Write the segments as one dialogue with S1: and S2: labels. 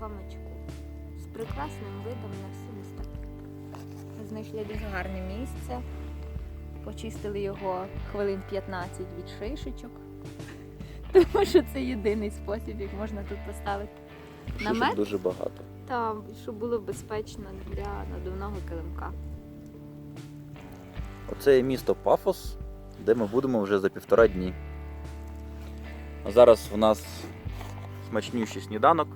S1: гамачку з прекрасним видом на всі міста. Знайшли дуже гарне місце. Почистили його хвилин 15 від шишечок. Тому що це єдиний спосіб, як можна тут поставити намет.
S2: дуже багато.
S1: Та, щоб було безпечно для надувного килимка.
S2: Оце є місто Пафос, де ми будемо вже за півтора дні. А зараз в нас смачнющий сніданок.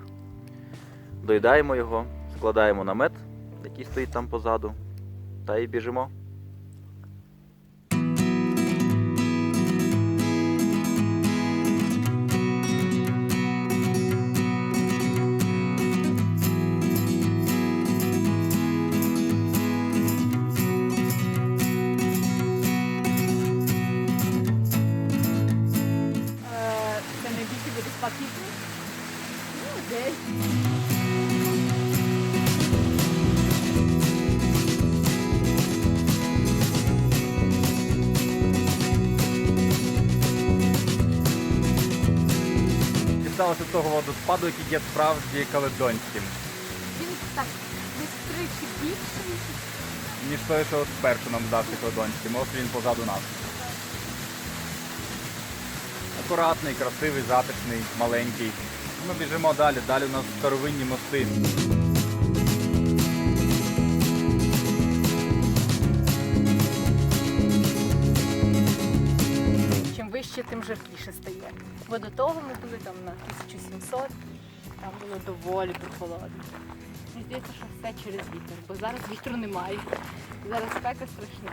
S2: Доїдаємо його, складаємо намет, який стоїть там позаду, та й біжимо.
S3: Дісталося того водоспаду, який є справді каледонським,
S1: Він так десь тричі більший.
S3: ніж той, що спершу нам здався каледонським. Ось він позаду нас. Акуратний, красивий, затишний, маленький. Ми біжимо далі. Далі у нас старовинні мости.
S4: Чим вище, тим жаркіше стає. Бо до того ми були там на 1700, там було доволі прохолодно. Мені здається, що все через вітер, бо зараз вітру немає. Зараз спека страшна.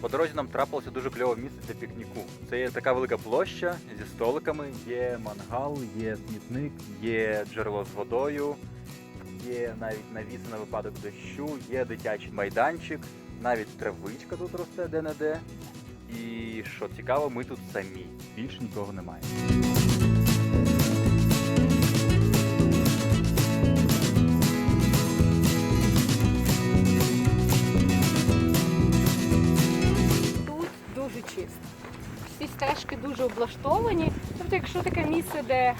S3: По дорозі нам трапилося дуже кльове місце для пікніку. Це є така велика площа зі столиками, є мангал, є смітник, є джерело з водою, є навіть навіси на випадок дощу, є дитячий майданчик, навіть травичка тут росте де-не-де. І що цікаво, ми тут самі. Більше нікого немає.
S4: Тут дуже чисто. Всі стежки дуже облаштовані. Тобто, якщо таке місце, де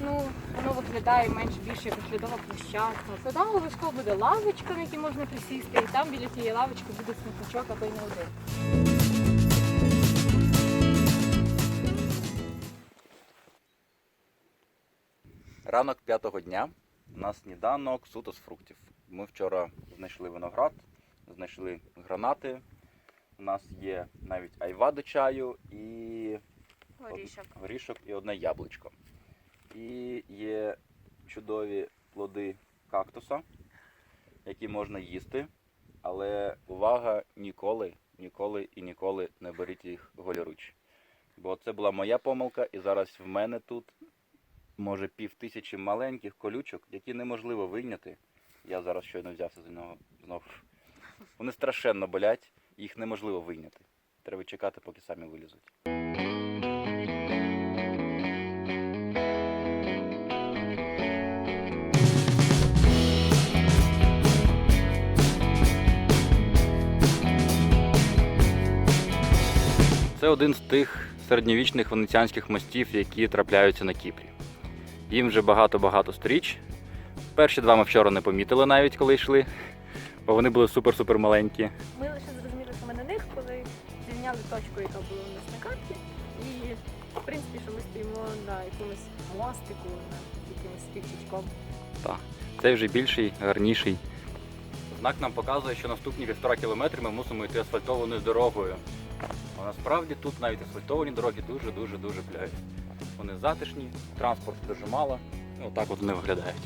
S4: ну, воно виглядає менш більше як оглядова площадка, то там обов'язково буде лавочка, на якій можна присісти, і там біля тієї лавочки буде смітничок або й не один.
S2: Ранок п'ятого дня. У нас сніданок суто з фруктів. Ми вчора знайшли виноград, знайшли гранати. У нас є навіть айва до чаю і
S1: Горішок.
S2: горішок і одне яблучко. І є чудові плоди кактуса, які можна їсти. Але увага ніколи, ніколи і ніколи не беріть їх голіруч. Бо це була моя помилка, і зараз в мене тут може пів тисячі маленьких колючок, які неможливо вийняти. Я зараз щойно взявся за нього знову. Вони страшенно болять, їх неможливо вийняти. Треба чекати, поки самі вилізуть. Це один з тих середньовічних венеціанських мостів, які трапляються на Кіпрі. Їм вже багато-багато сторіч. Перші два ми вчора не помітили навіть, коли йшли, бо вони були супер-супер маленькі.
S4: Ми лише зрозуміли саме на них, коли зрівняли точку, яка була у нас на карті. І в принципі, що ми стоїмо на якомусь мостику, над якимось стільчичком.
S2: Цей вже більший, гарніший. Знак нам показує, що наступні півтора кілометри ми мусимо йти асфальтованою дорогою. А насправді тут навіть асфальтовані дороги дуже-дуже дуже пляють. Вони затишні, транспорту дуже мало. Отак от вони виглядають.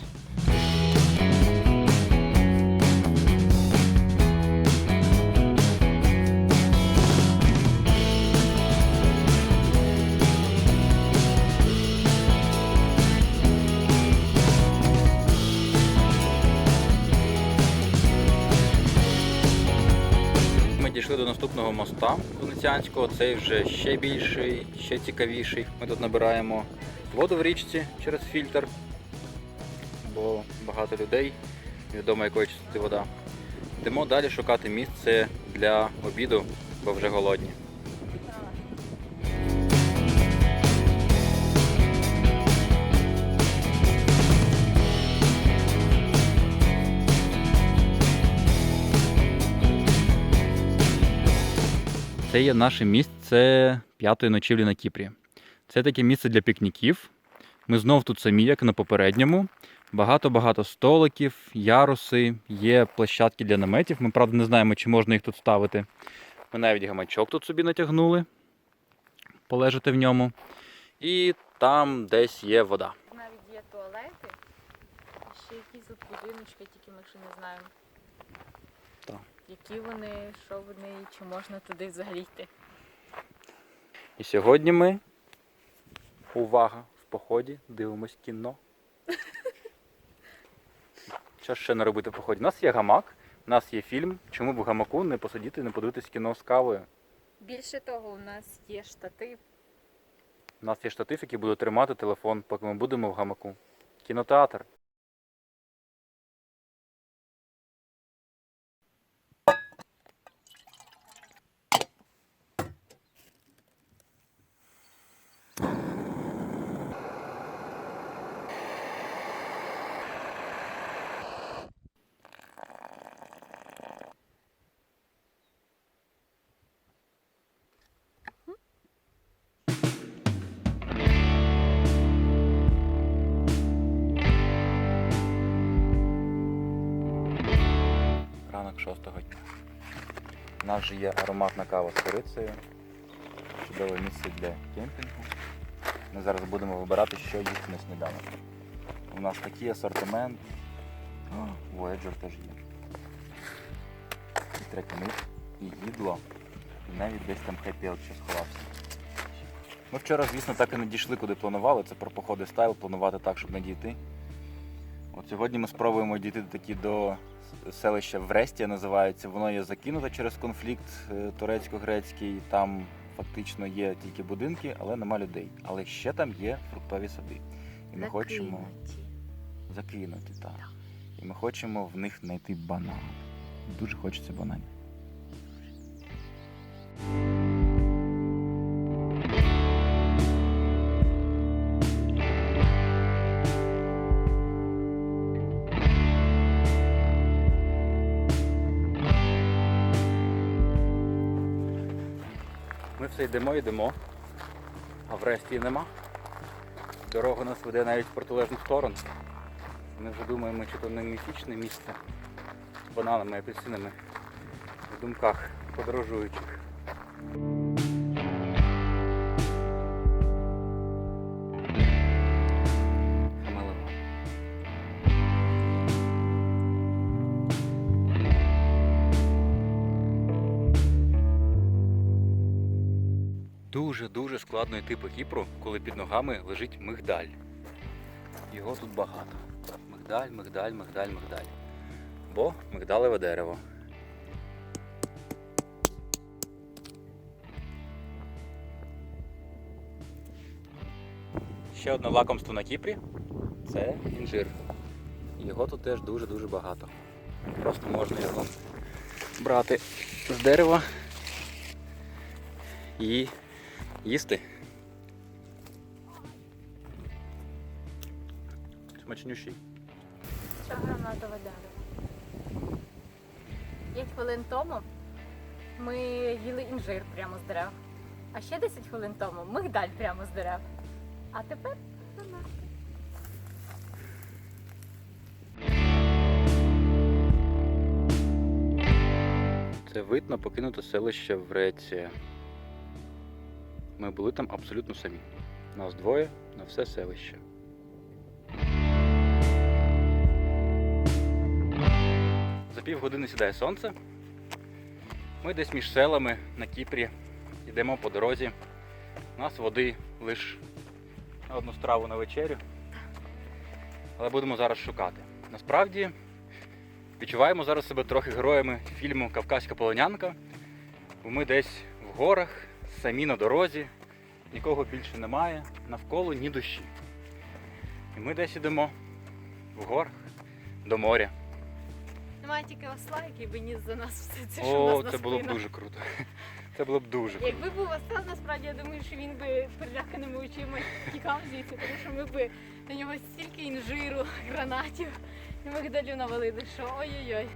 S2: Дійшли до наступного моста венеціанського. Цей вже ще більший, ще цікавіший. Ми тут набираємо воду в річці через фільтр, бо багато людей, відомо якої чистоти вода. Йдемо далі шукати місце для обіду, бо вже голодні. Це є наше місце п'ятої ночівлі на Кіпрі. Це таке місце для пікніків. Ми знов тут самі, як на попередньому. Багато-багато столиків, яруси, є площадки для наметів. Ми, правда, не знаємо, чи можна їх тут ставити. Ми навіть гамачок тут собі натягнули, полежати в ньому. І там десь є вода.
S1: Навіть є туалети, ще якісь тут будиночки, тільки ми ще не знаємо.
S2: Так.
S1: Які вони, що вони і чи можна туди взагалі йти.
S2: І сьогодні ми, увага, в поході дивимось кіно. Що ще не робити в поході? У нас є гамак, у нас є фільм. Чому б в гамаку не посидіти і не подивитись кіно з кавою?
S1: Більше того, у нас є штатив.
S2: У нас є штатив, який буде тримати телефон, поки ми будемо в гамаку. Кінотеатр. Шостого дня. У нас же є ароматна кава з корицею. Чудове місце для кемпінгу. Ми зараз будемо вибирати, що їсти на сніданок. У нас такий асортимент. О, Voyager теж є. І трекінит, і їдло, і навіть десь там хеппі ще сховався. Ми вчора, звісно, так і не дійшли, куди планували. Це про походи стайл, планувати так, щоб не дійти. От сьогодні ми спробуємо дійти таки до селище Врестія називається. Воно є закинуте через конфлікт е, турецько-грецький. Там фактично є тільки будинки, але нема людей. Але ще там є фруктові сади. І ми хочемо
S1: Закинуті.
S2: закинути, так. І ми хочемо в них знайти банан. Дуже хочеться бананів. Ми все йдемо, йдемо, а врешті нема. Дорога нас веде навіть в протилежну сторону. Ми вже думаємо, чи то не міфічне місце з бананами, апельсинами в думках подорожуючих. Дуже-дуже складно йти по Кіпру, коли під ногами лежить мигдаль. Його тут багато. Мигдаль, мигдаль, мигдаль, мигдаль. Бо мигдалеве дерево. Ще одне лакомство на Кіпрі це інжир. Його тут теж дуже-дуже багато. Просто можна його брати з дерева і їсти. Смачнющий.
S1: Що гранатове дерево. П'ять хвилин тому ми їли інжир прямо з дерев. А ще 10 хвилин тому мигдаль прямо з дерев. А тепер гранати.
S2: Це вид на покинуте селище Вреція. Ми були там абсолютно самі. Нас двоє на все селище. За півгодини сідає сонце. Ми десь між селами на Кіпрі йдемо по дорозі. У нас води лише на одну страву на вечерю. Але будемо зараз шукати. Насправді відчуваємо зараз себе трохи героями фільму Кавказька полонянка. Бо ми десь в горах, самі на дорозі, нікого більше немає, навколо ні душі. І ми десь ідемо в горах до моря.
S4: немає тільки осла, який би ніс за нас все це, що
S2: О,
S4: нас на
S2: це було б дуже круто. Це було б дуже круто.
S4: Якби був осел, насправді я думаю, що він би переляканими очима тікав звідси, тому що ми би на нього стільки інжиру, гранатів і мигдалю навалили, що ой-ой-ой.